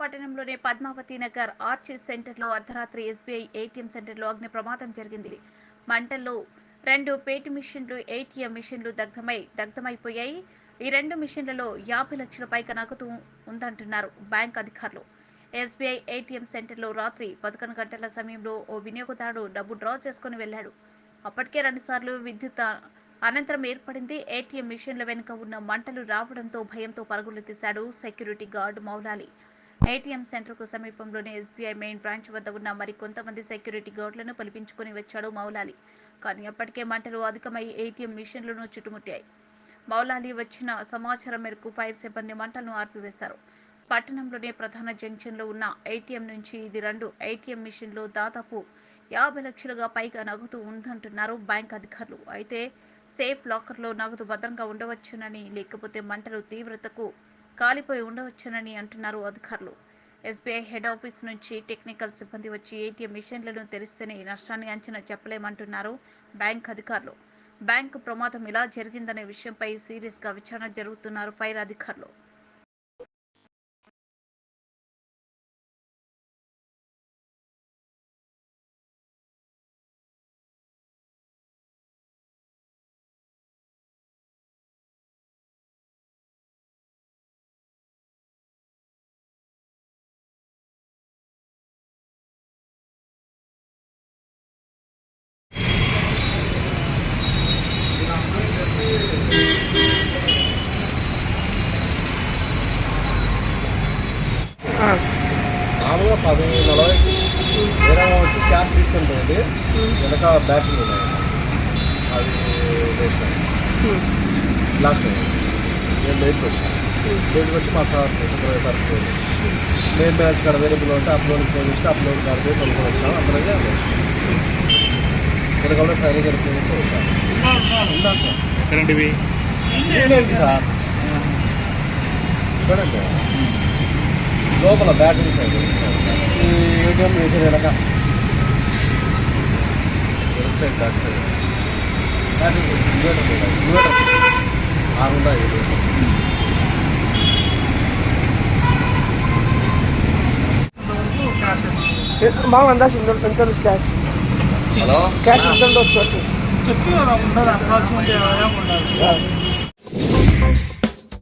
పట్టణంలోని పద్మావతి నగర్ ఆర్చిస్ సెంటర్లో అర్ధరాత్రి ఎస్బీఐ ఏటీఎం సెంటర్లో అగ్ని ప్రమాదం జరిగింది. మంటల్లో రెండు పేటి మిషన్లు ఏటీఎం మిషన్లు దగ్ధమై దగ్ధమైపోయాయి. ఈ రెండు మిషన్లలో యాభై లక్షల పైగా నగదు ఉందంటున్నారు బ్యాంక్ అధికారులు. ఎస్బీఐ ఏటీఎం సెంటర్లో రాత్రి పదకొండు గంటల సమయంలో ఓ వినియోగదారుడు డబ్బు డ్రా చేసుకుని వెళ్ళాడు. అప్పటికే రెండుసార్లు విద్యుత్ అనంతరం ఏర్పడింది. ఏటీఎం మిషన్ల వెనుక ఉన్న మంటలు రావడంతో భయంతో పరుగులు తీశాడు సెక్యూరిటీ గార్డు మౌలాలి. ఏటీఎం సెంటర్కు సమీపంలోని ఎస్బీఐ మెయిన్ బ్రాంచ్ వద్ద ఉన్న మరి కొంతమంది సెక్యూరిటీ గార్డులను పిలిపించుకుని వచ్చాడు మౌలాలి. కానీ అప్పటికే మంటలు అధికమై ఏటీఎం మిషన్లను చుట్టుముట్టాయి. మౌలాలి వచ్చిన సమాచారం మేరకు ఫైర్ సిబ్బంది మంటలను ఆర్పివేశారు. పట్టణంలోనే ప్రధాన జంక్షన్లో ఉన్న ఏటీఎం నుంచి ఇది రెండు. ఏటీఎం మిషన్లు దాదాపు యాభై లక్షలుగా పైగా నగదు ఉందంటున్నారు బ్యాంక్ అధికారులు. అయితే సేఫ్ లాకర్లో నగదు భద్రంగా ఉండవచ్చునని లేకపోతే మంటలు తీవ్రతకు కాలిపోయి ఉండవచ్చునని అంటున్నారు అధికారులు. ఎస్బీఐ హెడ్ ఆఫీస్ నుంచి టెక్నికల్ సిబ్బంది వచ్చి ఏటీఎం మిషన్లను తెరిస్తేనే నష్టాన్ని అంచనా చెప్పలేమంటున్నారు బ్యాంక్ అధికారులు. బ్యాంకు ప్రమాదం ఇలా జరిగిందనే విషయంపై సీరియస్గా విచారణ జరుగుతున్నారు ఫైర్ అధికారులు. మామూలుగా పది నలభై వేరే వచ్చి క్యాష్ తీసుకుంటుంది వెనక బ్యాటరీ ఉన్నాయి. అది వేస్ట్ లాస్ట్ నేను లేట్కి వచ్చాను. లేట్కి వచ్చి మా సార్ ఇరవై సార్ మెయిన్ బ్యాచ్ కాడ అవైలబుల్ ఉంటే అప్లోడ్ ఫోన్ ఇస్తే అప్లోడ్ కాడ పోయి కొనుక్కొని వచ్చాను. వెనకాల ఫైనల్ గారి ఫోన్ ఇస్తే వచ్చాను. ఉన్నాను సార్? ఎక్కడంటివి సార్? చూడండి లోపల బ్యాటరీ సైడ్. ఈ ఏటీఎం వేసే వెనక. Side back side. Battery inverter ఆరు ఉన్నాయి మామూలు అందాజు ఎంత క్యాష్ హలో? క్యాష్ ఎంత ఉండొచ్చు చెప్తున్నారు ఉండదు అప్రాక్సిమేట్ ఉండాలి